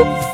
খুব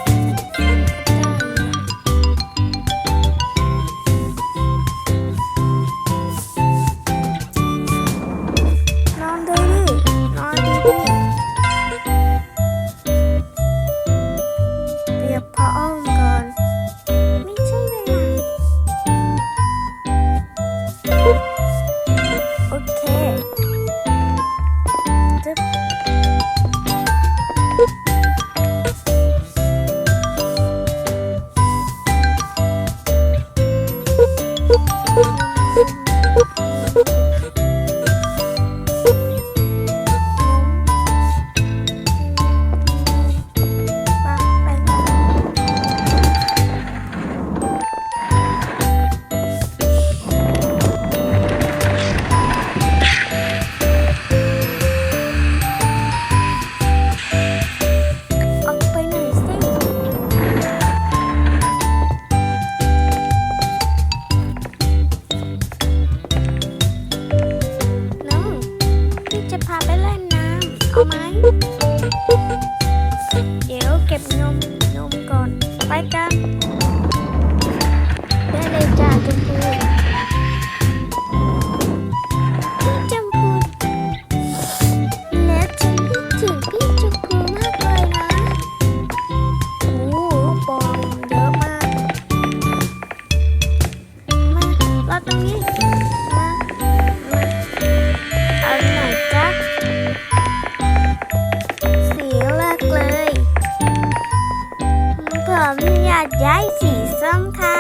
าดย้ายสีส้มค่ะ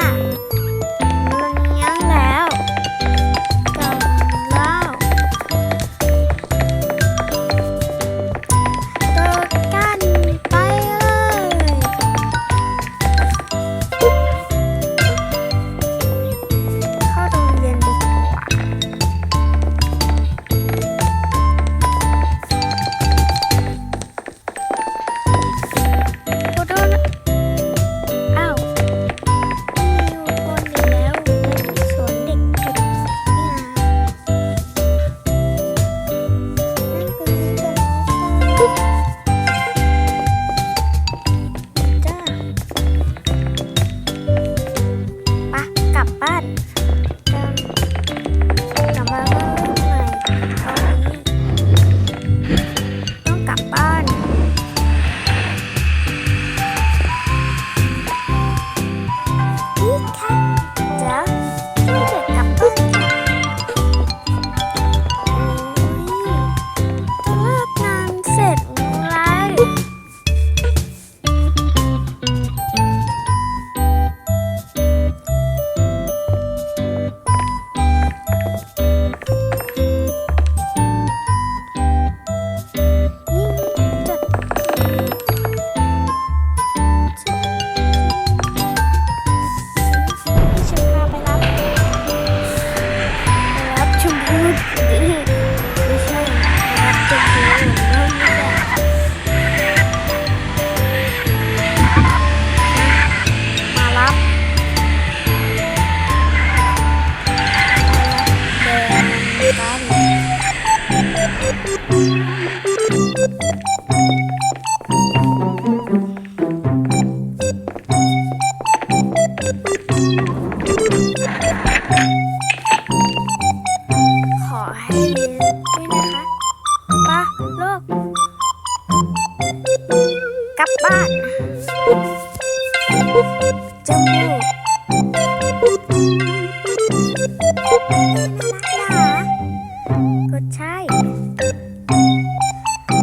กดใช่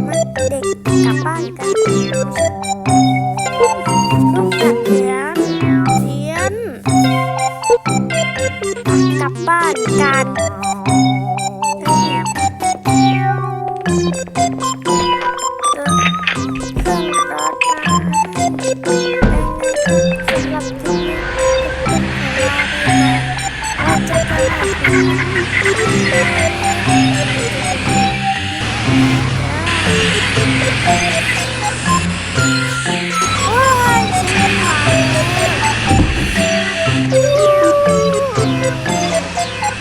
มันเด็กกับบ้านกันต้องเสีนเสียนกับบ้านกัน Thank you.